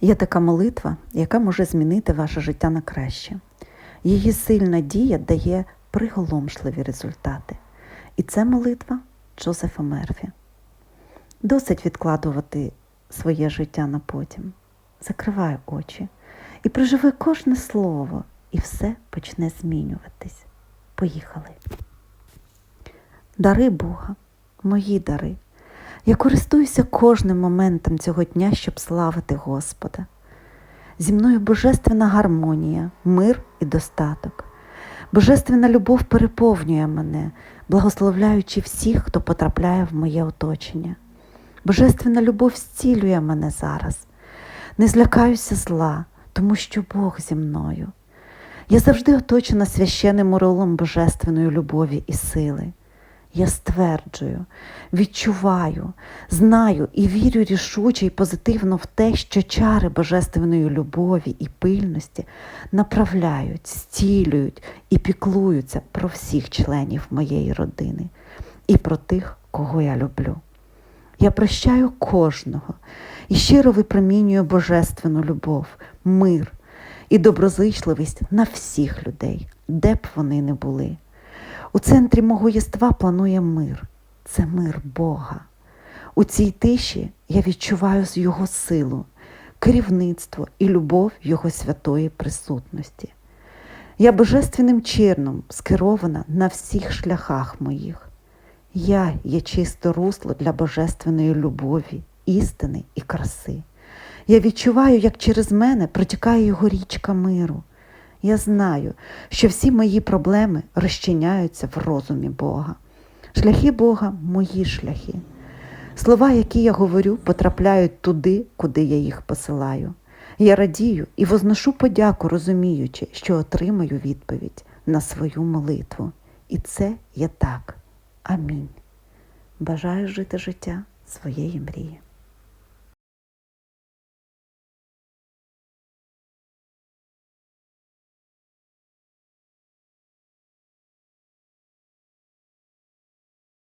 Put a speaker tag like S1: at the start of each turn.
S1: Є така молитва, яка може змінити ваше життя на краще. Її сильна дія дає приголомшливі результати. І це молитва Джозефа Мерфі. Досить відкладувати своє життя на потім. Закривай очі і проживи кожне слово, і все почне змінюватись. Поїхали. Дари Бога, мої дари. Я користуюся кожним моментом цього дня, щоб славити Господа. Зі мною божественна гармонія, мир і достаток. Божественна любов переповнює мене, благословляючи всіх, хто потрапляє в моє оточення. Божественна любов зцілює мене зараз. Не злякаюся зла, тому що Бог зі мною. Я завжди оточена священним оролом божественної любові і сили. Я стверджую, відчуваю, знаю і вірю рішуче і позитивно в те, що чари божественної любові і пильності направляють, зцілюють і піклуються про всіх членів моєї родини і про тих, кого я люблю. Я прощаю кожного і щиро випромінюю божественну любов, мир і доброзичливість на всіх людей, де б вони не були. У центрі мого єства планує мир. Це мир Бога. У цій тиші я відчуваю Його силу, керівництво і любов Його святої присутності. Я божественним чином скерована на всіх шляхах моїх. Я є чисте русло для божественної любові, істини і краси. Я відчуваю, як через мене протікає його річка миру. Я знаю, що всі мої проблеми розчиняються в розумі Бога. Шляхи Бога мої шляхи. Слова, які я говорю, потрапляють туди, куди я їх посилаю. Я радію і возношу подяку, розуміючи, що отримаю відповідь на свою молитву. І це є так. Амінь. Бажаю жити життя своєї мрії.